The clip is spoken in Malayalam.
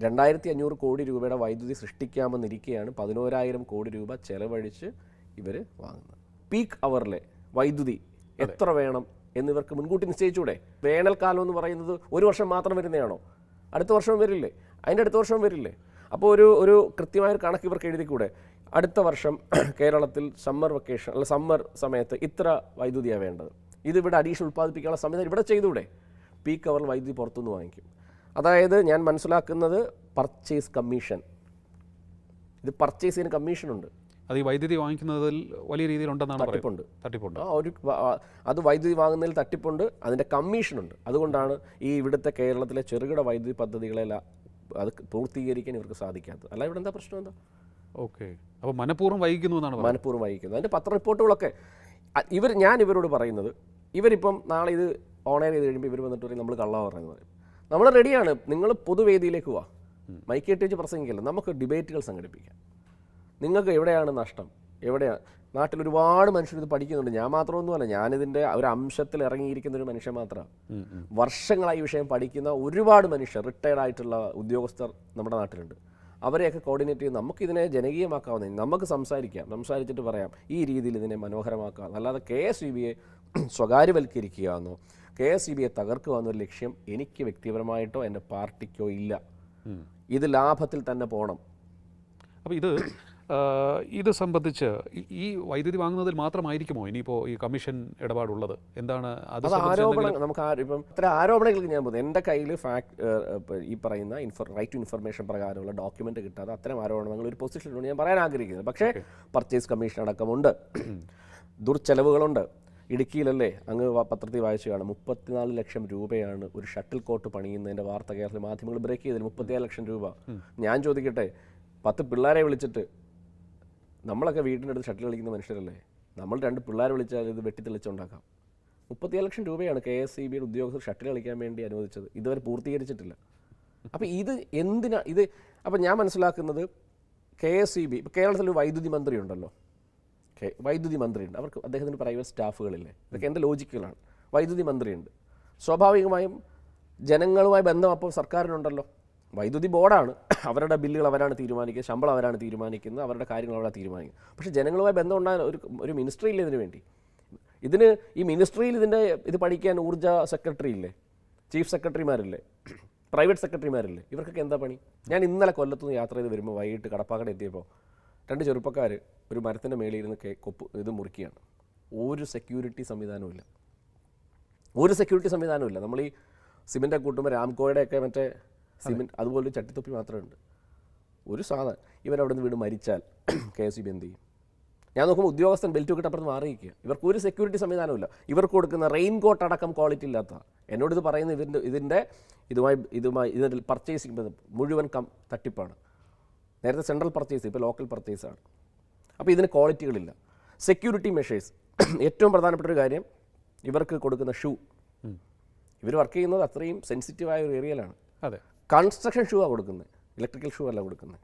രണ്ടായിരത്തി അഞ്ഞൂറ് കോടി രൂപയുടെ വൈദ്യുതി സൃഷ്ടിക്കാമെന്നിരിക്കെയാണ് പതിനോരായിരം കോടി രൂപ ചെലവഴിച്ച് ഇവർ വാങ്ങുന്നത്. പീക്ക് അവറിലെ വൈദ്യുതി എത്ര വേണം എന്നിവർക്ക് മുൻകൂട്ടി നിശ്ചയിച്ചൂടെ? വേനൽക്കാലം എന്ന് പറയുന്നത് ഒരു വർഷം മാത്രം വരുന്നതാണോ? അടുത്ത വർഷം വരില്ലേ? അതിന്റെ അടുത്ത വർഷം വരില്ലേ? അപ്പോൾ ഒരു ഒരു കൃത്യമായ ഒരു കണക്ക് ഇവർക്ക് എഴുതിക്കൂടെ? അടുത്ത വർഷം കേരളത്തിൽ സമ്മർ വെക്കേഷൻ അല്ല സമ്മർ സമയത്ത് ഇത്ര വൈദ്യുതിയാണ് വേണ്ടത്. ഇത് ഇവിടെ അഡീഷണൽ ഉൽപ്പാദിപ്പിക്കാനുള്ള സമയത്ത് ഇവിടെ ചെയ്തൂടെ? പീക്ക് അവർ വൈദ്യുതി പുറത്തുനിന്ന് വാങ്ങിക്കും. അതായത് ഞാൻ മനസ്സിലാക്കുന്നത് പർച്ചേസ് കമ്മീഷൻ ഇത് പർച്ചേസിന് കമ്മീഷനുണ്ട് അത് ഈ വൈദ്യുതി വാങ്ങിക്കുന്നതിൽ വലിയ രീതിയിലുണ്ടെന്നാണ് തട്ടിപ്പുണ്ട്. തട്ടിപ്പുണ്ട്. ആ ഒരു അത് വൈദ്യുതി വാങ്ങുന്നതിൽ തട്ടിപ്പുണ്ട്. അതിന്റെ കമ്മീഷനുണ്ട് അതുകൊണ്ടാണ് ഈ ഇവിടുത്തെ കേരളത്തിലെ ചെറുകിട വൈദ്യുതി പദ്ധതികളെല്ലാം അത് പൂർത്തീകരിക്കാൻ ഇവർക്ക് സാധിക്കാത്തത്. അല്ല ഇവിടെ എന്താ പ്രശ്നം എന്താ? ഓക്കെ. അപ്പോൾ മനഃപൂർവം വൈകിക്കുന്നു എന്നാണ് മനഃപൂർവം വൈകിക്കുന്നത് അതിന്റെ പത്ര റിപ്പോർട്ടുകളൊക്കെ ഇവർ ഞാൻ ഇവരോട് പറയുന്നത് ഇവരിപ്പം നാളെ ഇത് ഓണർ ചെയ്ത് കഴിയുമ്പോൾ ഇവർ വന്നിട്ട് പറയും നമ്മൾ കള്ള പറയുന്നത് പറയും. നമ്മൾ റെഡിയാണ് നിങ്ങൾ പൊതുവേദിയിലേക്ക് വാ. മൈക്കേറ്റ് വെച്ച് പ്രസംഗിക്കില്ല. നമുക്ക് ഡിബേറ്റുകൾ സംഘടിപ്പിക്കാം. നിങ്ങൾക്ക് എവിടെയാണ് നഷ്ടം? എവിടെയാണ് നാട്ടിൽ ഒരുപാട് മനുഷ്യർ ഇത് പഠിക്കുന്നുണ്ട്. ഞാൻ മാത്രമൊന്നുമല്ല ഞാനിതിന്റെ ഒരു അംശത്തിൽ ഇറങ്ങിയിരിക്കുന്ന ഒരു മനുഷ്യൻ മാത്രമാണ്. വർഷങ്ങളായി വിഷയം പഠിക്കുന്ന ഒരുപാട് മനുഷ്യർ റിട്ടയർഡ് ആയിട്ടുള്ള ഉദ്യോഗസ്ഥർ നമ്മുടെ നാട്ടിലുണ്ട്. അവരെയൊക്കെ കോർഡിനേറ്റ് ചെയ്ത് നമുക്കിതിനെ ജനകീയമാക്കാവുന്ന നമുക്ക് സംസാരിക്കാം. സംസാരിച്ചിട്ട് പറയാം ഈ രീതിയിൽ ഇതിനെ മനോഹരമാക്കാം അല്ലാതെ കെ എസ് ഇ ബിയെ സ്വകാര്യവൽക്കരിക്കുക എന്നോ കെ എസ് ഇ ബിയെ തകർക്കുക എന്നൊരു ലക്ഷ്യം എനിക്ക് വ്യക്തിപരമായിട്ടോ എന്റെ പാർട്ടിക്കോ ഇല്ല. ഇത് ലാഭത്തിൽ തന്നെ പോകണം അപ്പോൾ ഇത് ഇത് സംബന്ധിച്ച് ഈ- വൈദ്യുതി വാങ്ങുന്നതിൽ മാത്രമായിരിക്കുമോ ഇനിയിപ്പോൾ ഈ കമ്മീഷൻ ഇടപാടുള്ളത്? എന്താണ് അത് ആരോപണം നമുക്ക് ഇപ്പം ഇത്ര ആരോപണങ്ങൾക്ക് ഞാൻ പോകുന്നത്. എന്റെ കയ്യിൽ ഫാക്ട് ഈ പറയുന്ന ഇൻഫർ റൈറ്റ് ടു ഇൻഫർമേഷൻ പ്രകാരമുള്ള ഡോക്യുമെന്റ് കിട്ടാതെ അത്തരം ആരോപണങ്ങൾ ഒരു പൊസിഷനിലുണ്ട് ഞാൻ പറയാൻ ആഗ്രഹിക്കുന്നത് പക്ഷേ പർച്ചേസ് കമ്മീഷൻ അടക്കമുണ്ട്. ദുർച്ചെലവുകളുണ്ട്. ഇടുക്കിയിലല്ലേ? അങ്ങ് പത്രത്തിൽ വായിച്ചു കാണും മുപ്പത്തിനാല് ലക്ഷം രൂപയാണ് ഒരു ഷട്ടിൽ കോട്ട് പണിയുന്നതിന്റെ വാർത്ത കേരളത്തിൽ മാധ്യമങ്ങൾ ബ്രേക്ക് ചെയ്തതിൽ മുപ്പത്തിയാറ് ലക്ഷം രൂപ. ഞാൻ ചോദിക്കട്ടെ പത്ത് പിള്ളേരെ വിളിച്ചിട്ട് നമ്മളൊക്കെ വീടിന്റെ അടുത്ത് ഷട്ടിൽ കളിക്കുന്ന മനുഷ്യരല്ലേ? നമ്മൾ രണ്ട് പിള്ളേരെ വിളിച്ചാൽ ഇത് വെട്ടിത്തെളിച്ചുണ്ടാക്കാം. മുപ്പത്തിയാൽ ലക്ഷം രൂപയാണ് കെ എസ് സി ബിയുടെ ഉദ്യോഗസ്ഥർ ഷട്ടിൽ കളിക്കാൻ വേണ്ടി അനുവദിച്ചത്. ഇതുവരെ പൂർത്തീകരിച്ചിട്ടില്ല. അപ്പോൾ ഇത് എന്തിനാ ഇത് അപ്പോൾ ഞാൻ മനസ്സിലാക്കുന്നത് കെ എസ് സി ബി ഇപ്പോൾ കേരളത്തിൽ വൈദ്യുതി മന്ത്രി ഉണ്ടല്ലോ. വൈദ്യുതി മന്ത്രിയുണ്ട്. അവർക്ക് അദ്ദേഹത്തിന് പ്രൈവറ്റ് സ്റ്റാഫുകളില്ലേ? ഇതൊക്കെ എന്റെ ലോജിക്കുകളാണ്. വൈദ്യുതി മന്ത്രിയുണ്ട്. സ്വാഭാവികമായും ജനങ്ങളുമായി ബന്ധം അപ്പോൾ സർക്കാരിനുണ്ടല്ലോ. വൈദ്യുതി ബോർഡാണ്. അവരുടെ ബില്ലുകൾ അവരാണ് തീരുമാനിക്കുക ശമ്പളം അവരാണ് തീരുമാനിക്കുന്നത് അവരുടെ കാര്യങ്ങൾ അവരാണ് തീരുമാനിക്കുന്നത്. പക്ഷേ ജനങ്ങളുമായി ബന്ധം ഉണ്ടാകാൻ ഒരു ഒരു മിനിസ്ട്രി ഇല്ല ഇതിനു വേണ്ടി? ഇതിന് ഈ മിനിസ്ട്രിയിൽ ഇതിന്റെ ഇത് പഠിക്കാൻ ഊർജ സെക്രട്ടറി ഇല്ലേ? ചീഫ് സെക്രട്ടറിമാരില്ലേ? പ്രൈവറ്റ് സെക്രട്ടറിമാരില്ലേ? ഇവർക്കൊക്കെ എന്താ പണി? ഞാൻ ഇന്നലെ കൊല്ലത്തുനിന്ന് യാത്ര ചെയ്ത് വരുമ്പോൾ വൈകിട്ട് കടപ്പാക്കട എത്തിയപ്പോൾ രണ്ട് ചെറുപ്പക്കാർ ഒരു മരത്തിന്റെ മേളിൽ ഇരുന്ന് കേ കൊപ്പ് ഇത് മുറിക്കുകയാണ് ഒരു സെക്യൂരിറ്റി സംവിധാനവും ഇല്ല ഒരു സെക്യൂരിറ്റി സംവിധാനവും ഇല്ല നമ്മൾ ഈ സിമെന്റ് കൂട്ടുമ്പോൾ രാംകോയുടെ ഒക്കെ മറ്റേ സിമെന്റ് അതുപോലെ ചട്ടിത്തൊപ്പി മാത്രമേ ഉണ്ട് ഒരു സാധനം ഇവൻ അവിടെ നിന്ന് വീട് മരിച്ചാൽ കെ എസ് ബി എന്ത് ചെയ്യും? ഞാൻ നോക്കുമ്പോൾ ഉദ്യോഗസ്ഥൻ ബെൽറ്റ് ഒക്കെ അപ്പുറത്ത് മാറിയിരിക്കുക ഇവർക്ക് ഒരു സെക്യൂരിറ്റി സംവിധാനമില്ല ഇവർക്ക് കൊടുക്കുന്ന റെയിൻ കോട്ട് അടക്കം ക്വാളിറ്റി ഇല്ലാത്ത. എന്നോട് ഇത് പറയുന്ന ഇതിന്റെ ഇതിന്റെ ഇതുമായി ഇതുമായി ഇതിന്റെ പർച്ചേസിംഗ് മുഴുവൻ കം തട്ടിപ്പാണ്. നേരത്തെ സെൻട്രൽ പർച്ചേസ് ഇപ്പോൾ ലോക്കൽ പർച്ചേസാണ് അപ്പോൾ ഇതിന് ക്വാളിറ്റികളില്ല സെക്യൂരിറ്റി മെഷേഴ്സ് ഏറ്റവും പ്രധാനപ്പെട്ട ഒരു കാര്യം ഇവർക്ക് കൊടുക്കുന്ന ഷൂ ഇവർ വർക്ക് ചെയ്യുന്നത് അത്രയും സെൻസിറ്റീവായ ഒരു ഏരിയയിലാണ് അതെ. കൺസ്ട്രക്ഷൻ ഷൂ ആണ് കൊടുക്കുന്നത്. ഇലക്ട്രിക്കൽ ഷൂ അല്ല കൊടുക്കുന്നത്.